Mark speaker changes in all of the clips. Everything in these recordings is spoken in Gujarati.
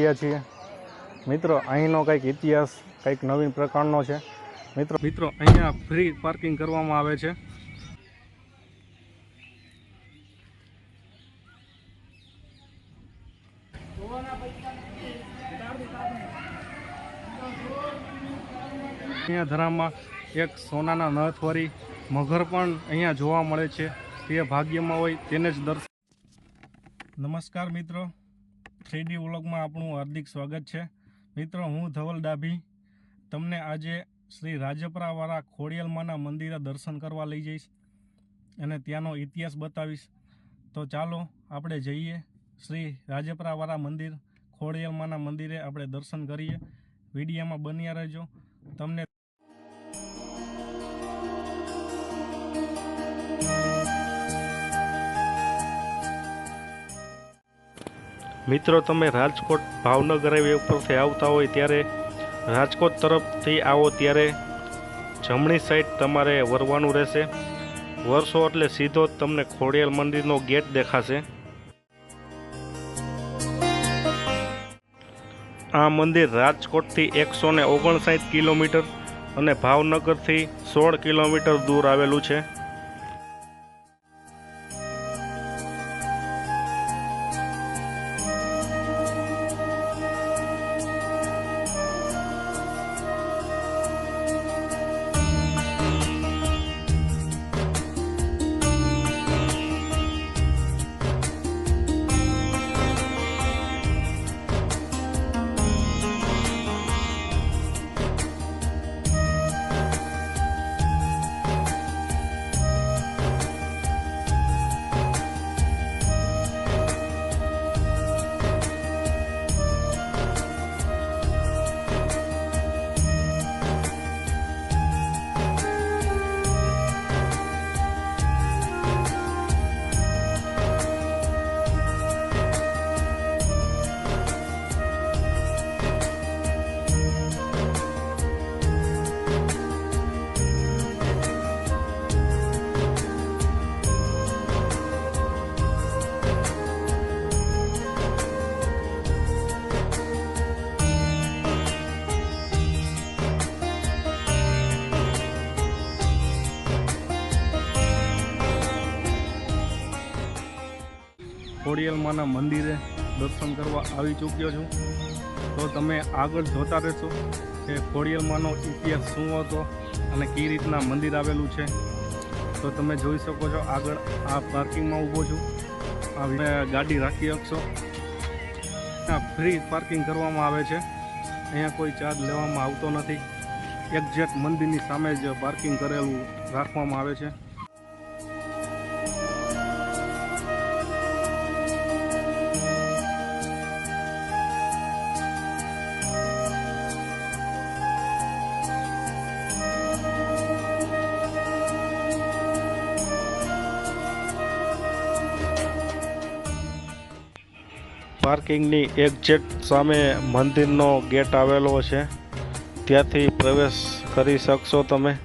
Speaker 1: રહ્યા છીએ. મિત્રો, અહીંનો કંઈક ઇતિહાસ, કંઈક નવીન પ્રકારનો છે. મિત્રો મિત્રો, અહીંયા ફ્રી પાર્કિંગ કરવામાં આવે છે. અહીંયા ધરામાં એક સોનાના નથવારી મગર પણ અહીંયા જોવા મળે છે. તે ભાગ્યમાં હોય તેને જ દર્શન નમસ્કાર, મિત્રો. થ્રીડી વ્લોગમાં આપણું હાર્દિક સ્વાગત છે. મિત્રો, હું ધવલ ડાભી. તમને આજે શ્રી રાજપરાવાળા ખોડિયલમાના મંદિરે દર્શન કરવા લઈ જઈશ અને ત્યાંનો ઇતિહાસ બતાવીશ. તો ચાલો, આપણે જઈએ. શ્રી રાજપરાવાળા મંદિર, ખોડિયલમાના મંદિરે આપણે દર્શન કરીએ. વિડીયોમાં બન્યા રહેજો. તમને મિત્રો, તમે રાજકોટ ભાવનગર હાઈવે ઉપરથી આવતા હોય ત્યારે રાજકોટ તરફથી આવો ત્યારે જમણી સાઈડ તમારે વરવાનું રહેશે. વરસો એટલે સીધો જ તમને ખોડિયાલ મંદિરનો ગેટ દેખાશે. આ મંદિર રાજકોટથી એકસો ને ઓગણસાઠ કિલોમીટર અને ભાવનગરથી સોળ કિલોમીટર દૂર આવેલું છે. ખોડિયાલમાના મંદિરે દર્શન કરવા આવી ચૂક્યો છું. તો તમે આગળ જોતા રહેશો કે ખોડિયાલમાનો ઇતિહાસ શું હતો અને કઈ રીતના મંદિર આવેલું છે. તો તમે જોઈ શકો છો આગળ આ પાર્કિંગમાં ઊભો છું. આ ગાડી રાખી શકશો ફ્રી પાર્કિંગ કરવામાં આવે છે. અહીંયા કોઈ ચાર્જ લેવામાં આવતો નથી. એક્ઝેક્ટ મંદિરની સામે જ પાર્કિંગ કરેલું રાખવામાં આવે છે. પાર્કિંગની એક્ઝેક્ટ સામે મંદિરનો ગેટ આવેલો છે. ત્યાંથી પ્રવેશ કરી શકશો તમે.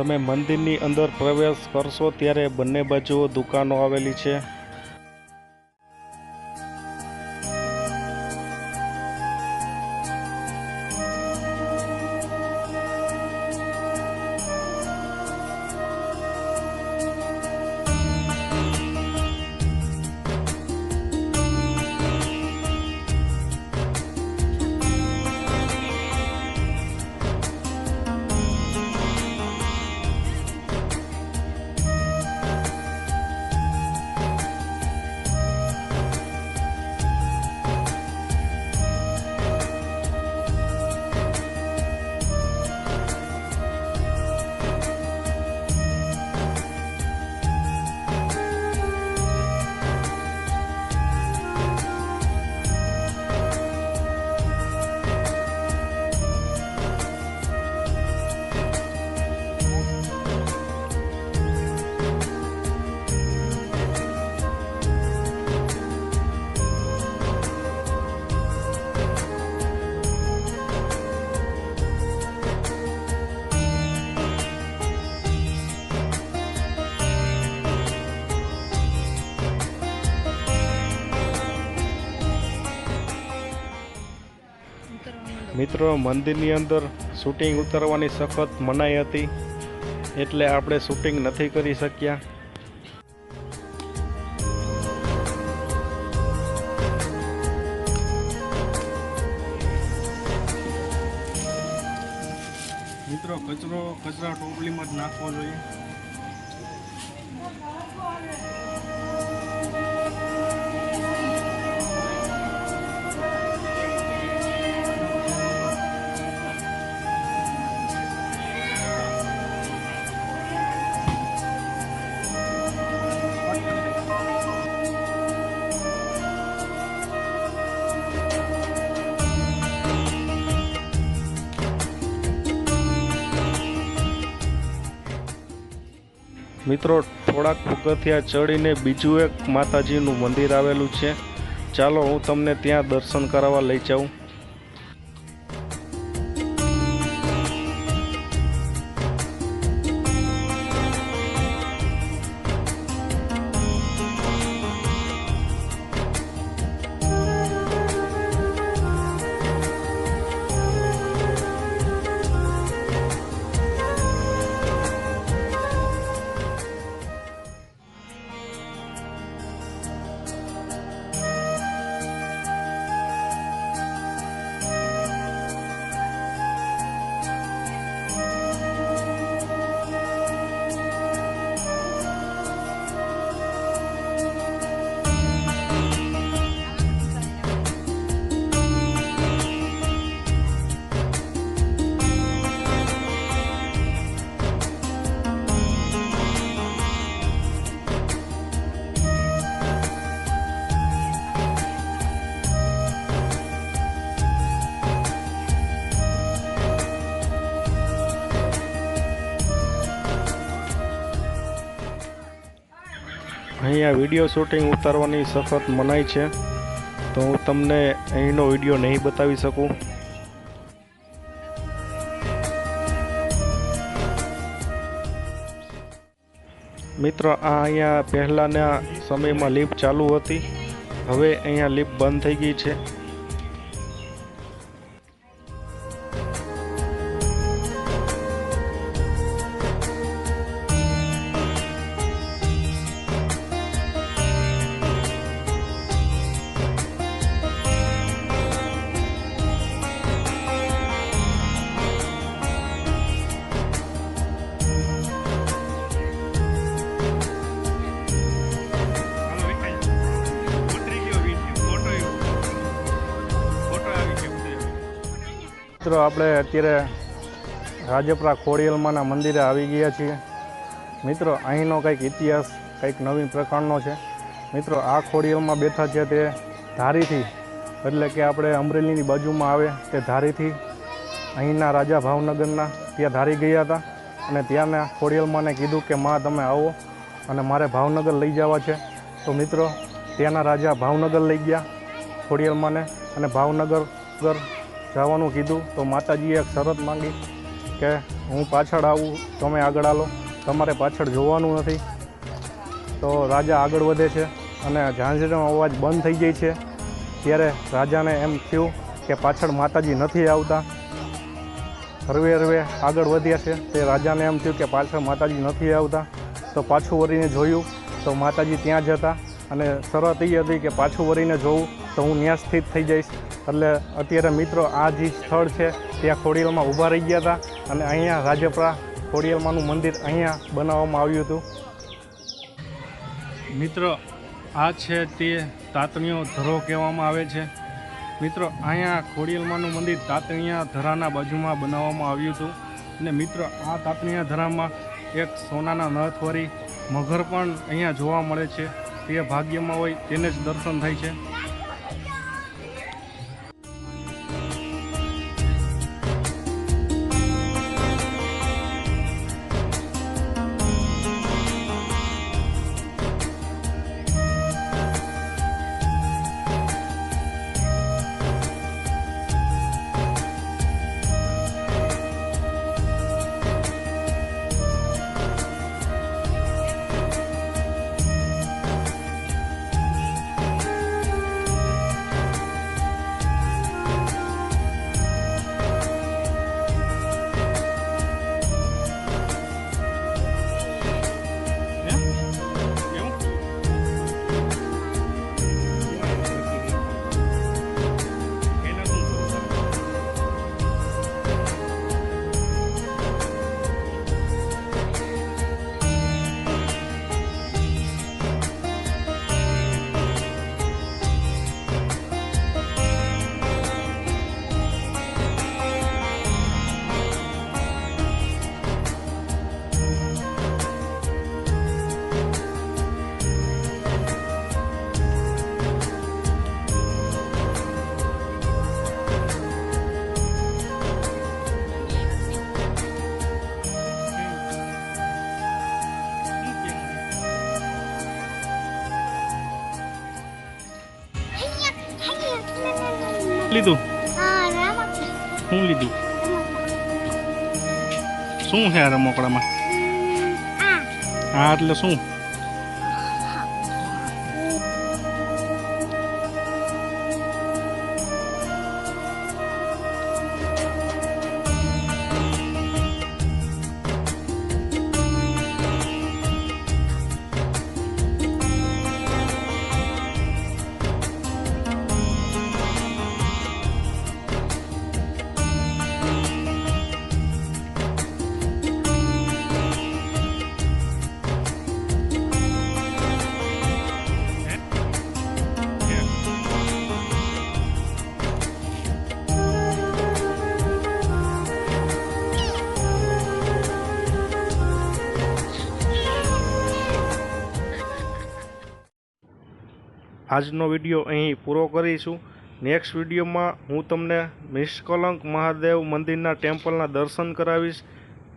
Speaker 1: તમે મંદિરની અંદર પ્રવેશ કરશો ત્યારે બંને બાજુઓ દુકાનો આવેલી છે. મિત્રો, મંદિરની અંદર શૂટિંગ ઉતારવાની સખત મનાઈ હતી, એટલે આપણે શૂટિંગ નથી કરી શક્યા. મિત્રો, કચરો, કચરા ટોપલીમાં જ નાખવો જોઈએ. મિત્રો, થોડાક પગથિયા ચડીને બીજું એક માતાજીનું મંદિર આવેલું છે. ચાલો હું તમને ત્યાં દર્શન કરાવવા લઈ જાઉં. અહીંયા વીડિયો શૂટિંગ ઉતારવાની સખત મનાઈ છે. તો હું તમને અહીંનો વીડિયો નહીં બતાવી શકું. મિત્રો, આ અહીંયા પહેલાંના સમયમાં લિફ્ટ ચાલુ હતી. હવે અહીંયા લિફ્ટ બંધ થઈ ગઈ છે. મિત્રો, આપણે અત્યારે રાજપરા ખોડિયલમાના મંદિરે આવી ગયા છીએ. મિત્રો, અહીંનો કંઈક ઇતિહાસ, કંઈક નવીન પ્રકારનો છે. મિત્રો, આ ખોડિયલમાં બેઠા છે તે ધારીથી, એટલે કે આપણે અમરેલીની બાજુમાં આવે તે ધારીથી અહીંના રાજા ભાવનગરના ત્યાં ધારી ગયા હતા. અને ત્યાંના ખોડિયલમાને કીધું કે, માં, તમે આવો અને મારે ભાવનગર લઈ જવા છે. તો મિત્રો, ત્યાંના રાજા ભાવનગર લઈ ગયા ખોડિયલમાને અને ભાવનગર ગર જવાનું કીધું, તો માતાજીએ એક શરત માંગી કે હું પાછળ આવું, તમે આગળ આવો તમારે પાછળ જોવાનું નથી. તો રાજા આગળ વધે છે અને ઝાંઝરીનો અવાજ બંધ થઈ જાય છે. ત્યારે રાજાને એમ થયું કે પાછળ માતાજી નથી આવતા. હરવે હરવે આગળ વધ્યા છે. તે રાજાને એમ થયું કે પાછળ માતાજી નથી આવતા. તો પાછું વળીને જોયું, તો માતાજી ત્યાં જ હતા. અને શરત એ હતી કે પાછું વળીને જોઉં તો હું ત્યાં સ્થિત થઈ જઈશ. એટલે અત્યારે મિત્રો આ જે સ્થળ છે, ત્યાં ખોડિયાલમાં ઊભા રહી ગયા હતા અને અહીંયા રાજપરા ખોડિયાલમાંનું મંદિર અહીંયા બનાવવામાં આવ્યું હતું. મિત્રો, આ છે તે તાતણીઓ ધરો કહેવામાં આવે છે. મિત્રો, અહીંયા ખોડિયાલમાંનું મંદિર તાતણીયા ધરાના બાજુમાં બનાવવામાં આવ્યું હતું. અને મિત્રો, આ તાતણીયા ધરામાં એક સોનાના નથવાળી મગર પણ અહીંયા જોવા મળે છે. તે ભાગ્યમાં હોય તેને જ દર્શન થાય છે. લીધું? શું લીધું? શું છે આ રમકડામાં? હા એટલે શું? આજનો વીડિયો અહીં પૂરો કરીશું. નેક્સ્ટ વિડીયોમાં હું તમને નિષ્કલંક મહાદેવ મંદિરના ટેમ્પલના દર્શન કરાવીશ,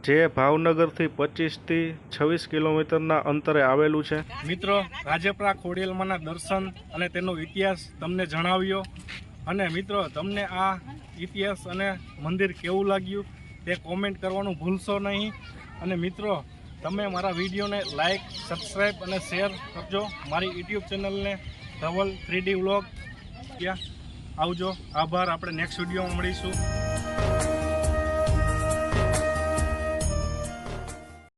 Speaker 1: જે ભાવનગરથી પચીસથી છવ્વીસ કિલોમીટરના અંતરે આવેલું છે. મિત્રો, રાજપરા ખોડિયલમાંના દર્શન અને તેનો ઇતિહાસ તમને જણાવ્યો. અને મિત્રો, તમને આ ઇતિહાસ અને મંદિર કેવું લાગ્યું તે કોમેન્ટ કરવાનું ભૂલશો નહીં. અને મિત્રો, તમે મારા વિડીયોને લાઈક સબસ્ક્રાઈબ અને શેર કરજો. મારી યુટ્યુબ ચેનલને ધવલ થ્રીડી વ્લોગ. ક્યાં આવજો. આભાર. આપણે નેક્સ્ટ વિડીયોમાં મળીશું.